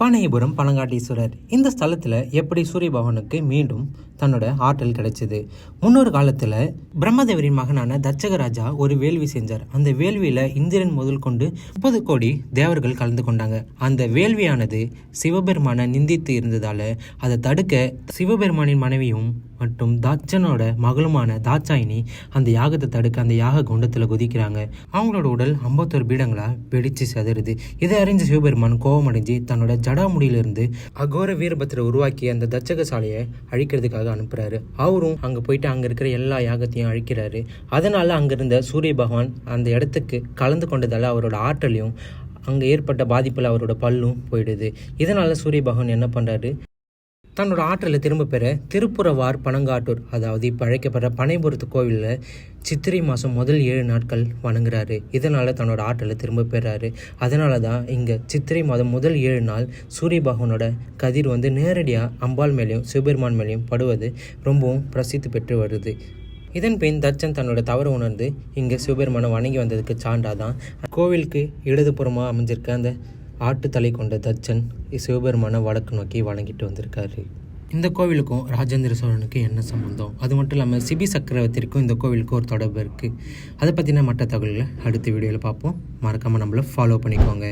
பானையபுரம் பழங்காட்டீஸ்வரர் இந்த ஸ்தலத்தில் எப்படி சூரிய பகவானுக்கு மீண்டும் தன்னோட ஆற்றல் கிடைச்சிது? முன்னொரு காலத்தில் பிரம்மதேவரின் மகனான தட்சகராஜா ஒரு வேள்வி செஞ்சார். அந்த வேள்வியில் இந்திரன் முதல் கொண்டு முப்பது கோடி தேவர்கள் கலந்து கொண்டாங்க. அந்த வேள்வியானது சிவபெருமானை நிந்தித்து இருந்ததால் அதை தடுக்க சிவபெருமானின் மனைவியும் மற்றும் தாட்சனோட மகளுமான தாட்சாயினி அந்த யாகத்தை தடுக்க அந்த யாக குண்டத்தில் குதிக்கிறாங்க. அவங்களோட உடல் ஐம்பத்தொரு பீடங்களாக வெடிச்சு செதறுது இதை அறிஞ்ச சிவபெருமான் கோபமடைஞ்சு தன்னோட ஜடாமுடியிலிருந்து அகோர வீரபத்திர உருவாக்கி அந்த தச்சக சாலையை அழிக்கிறதுக்காக அனுப்புறாரு. அவரும் அங்கே போயிட்டு அங்கே இருக்கிற எல்லா யாகத்தையும் அழிக்கிறாரு. அதனால அங்கே இருந்த சூரிய பகவான் அந்த இடத்துக்கு கலந்து கொண்டதால அவரோட ஆற்றலையும் அங்கே ஏற்பட்ட பாதிப்பில் அவரோட பல்லும் போயிடுது. இதனால சூரிய பகவான் என்ன பண்ணுறாரு தன்னோட ஆற்றலை திரும்ப பெற திருப்புறவார் பனங்காட்டூர் அதாவது இப்போ அழைக்கப்படுற பனைபுரத்து கோவிலில் சித்திரை மாதம் முதல் ஏழு நாட்கள் வணங்குறாரு. இதனால் தன்னோட ஆற்றலை திரும்ப பெறாரு. அதனால தான் இங்கே சித்திரை மாதம் முதல் ஏழு நாள் சூரிய பகவானோட கதிர் வந்து நேரடியாக அம்பாள் மேலேயும் சிவபெருமான் மேலேயும் படுவது ரொம்பவும் பிரசித்தி பெற்று வருது. இதன் பின் தச்சன் தன்னோட தவறு உணர்ந்து இங்கே சிவபெருமானை வணங்கி வந்ததுக்கு சான்றாதான் கோவிலுக்கு இடதுபுறமாக அமைஞ்சிருக்க அந்த ஆட்டுத்தலை கொண்ட தச்சன் சிவபெருமானை வடக்கு நோக்கி வழங்கிட்டு வந்திருக்காரு. இந்த கோவிலுக்கும் ராஜேந்திர சோழனுக்கு என்ன சம்பந்தம்? அது மட்டும் இல்லாமல் சிபி சக்கரவர்த்திக்கும் இந்த கோவிலுக்கும் ஒரு தொடர்பு இருக்குது அதை பற்றின மற்ற தகவல்களை அடுத்த வீடியோவில் பார்ப்போம். மறக்காமல் நம்மளை ஃபாலோ பண்ணிக்கோங்க.